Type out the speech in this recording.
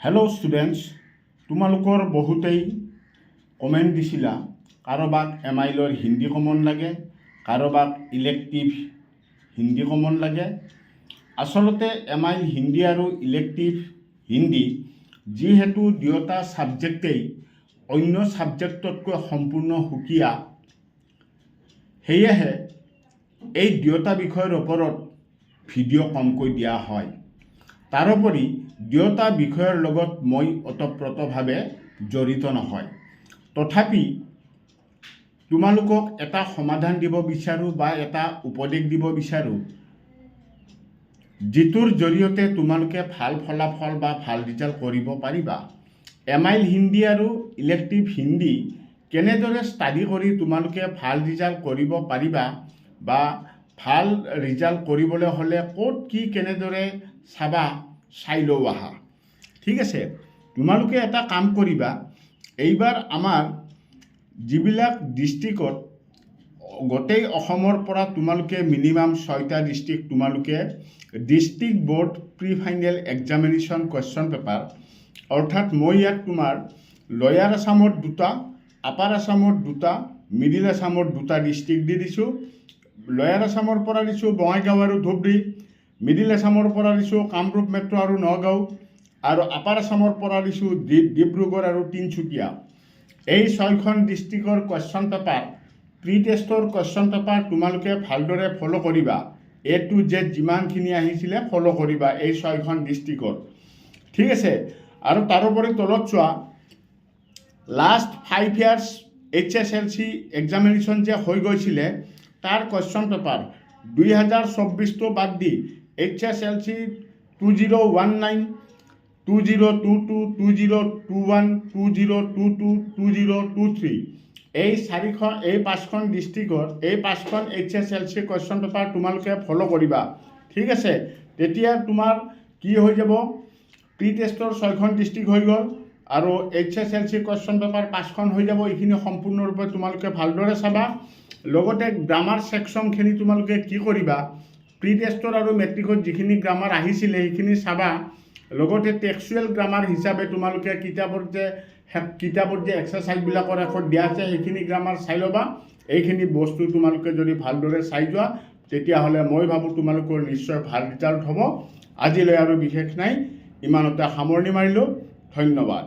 Hello' students তোমালোকৰ বহুতেই comment দিছিলা। কাৰোবাক এম আইলৰ হিন্দী কমন লাগে, কাৰোবাক ইলেক্টিভ হিন্দী কমন লাগে। আচলতে এম আইল হিন্দী আৰু ইলেক্টিভ হিন্দী যিহেতু দুয়োটা ছাবজেক্টেই অন্য ছাবজেক্টতকৈ সম্পূৰ্ণ সুকীয়া, সেয়েহে এই দুয়োটা বিষয়ৰ ওপৰত ভিডিঅ' কমকৈ দিয়া হয়। তাৰোপৰি দুয়োটা বিষয়ৰ লগত মই ওতপ্ৰোতভাৱে জড়িত নহয়। তথাপি তোমালোকক এটা সমাধান দিব বিচাৰোঁ বা এটা উপদেশ দিব বিচাৰোঁ, যিটোৰ জৰিয়তে তোমালোকে ভালো ফলাফল বা ভালো ৰিজাল্ট কৰিব পাৰিবা। এম আইল হিন্দী আৰু ইলেক্টিভ হিন্দী কেনেদৰে ষ্টাডি কৰি তোমালোকে ভালো ৰিজাল্ট কৰিব পাৰিবা বা ভালো ৰিজাল্ট কৰিবলৈ হ'লে ক'ত কি কেনেদৰে চাবা, চাই লওঁ আহা। ঠিক আছে, তোমালোকে এটা কাম কৰিবা, এইবাৰ আমাৰ যিবিলাক ডিষ্ট্ৰিক্টত গোটেই অসমৰ পৰা তোমালোকে মিনিমাম ছয়টা ডিষ্ট্ৰিক্ট তোমালোকে district board pre final examination question paper অৰ্থাৎ মই ইয়াত তোমাৰ লয়াৰ আছামত দুটা আপাৰ আছামত দুটা মিডিল আছামত দুটা ডিষ্ট্ৰিক্ট দি দিছোঁ। লয়াৰ আছামৰ পৰা দিছোঁ বঙাইগাঁও আৰু ধুবুৰী মিডিল আছামৰ পৰা দিছোঁ কামৰূপ মেট্ৰ' আৰু নগাঁও, আৰু আপাৰ আছামৰ পৰা দিছোঁ ডিব্ৰুগড় আৰু তিনিচুকীয়া। এই ছয়খন ডিষ্ট্ৰিক্টৰ কুৱেশ্যন পেপাৰ প্ৰি টেষ্টৰ কুৱেশ্যন পেপাৰ তোমালোকে ভালদৰে ফ'ল' কৰিবা। এ টু জেড যিমানখিনি আহিছিলে ফ'ল' কৰিবা এই ছয়খন ডিষ্ট্ৰিক্টৰ। ঠিক আছে? আৰু তাৰোপৰি তলত চোৱা last five years H S L C examination যে হৈ গৈছিলে তাৰ কুৱেশ্যন পেপাৰ দুই হাজাৰ চৌব্বিছটো বাদ দি H S L C two zero' one nine two zero' two two two zero' two one two zero' two two two zero' two three এই চাৰিখন, এই পাঁচখন ডিষ্ট্ৰিক্টৰ এই পাঁচখন H S L C question paper তোমালোকে ফ'ল' কৰিবা। ঠিক আছে? তেতিয়া তোমাৰ কি হৈ যাব? প্ৰি টেষ্টৰ ছয়খন ডিষ্ট্ৰিক্ট হৈ গ'ল আৰু H S L C question paper পাঁচখন হৈ যাব। এইখিনি সম্পূৰ্ণৰূপে তোমালোকে ভালদৰে চাবা। লগতে গ্ৰামাৰ ছেকশ্যনখিনি তোমালোকে কি কৰিবা? প্ৰি টেষ্টৰ আৰু মেট্ৰিকত যিখিনি গ্ৰামাৰ আহিছিলে, সেইখিনি চাবা। লগতে টেক্সুৱেল গ্ৰামাৰ হিচাপে তোমালোকে কিতাপত যে কিতাপত যে এক্সাৰচাইজবিলাকৰ এখন দিয়া আছে, সেইখিনি গ্ৰামাৰ চাই ল'বা। এইখিনি বস্তু তোমালোকে যদি ভালদৰে চাই যোৱা, তেতিয়াহ'লে মই ভাবোঁ তোমালোকৰ নিশ্চয় ভালো ৰিজাল্ট হ'ব। আজিলৈ আৰু বিশেষ নাই ইমানতে সামৰণি মাৰিলোঁ। ধন্যবাদ।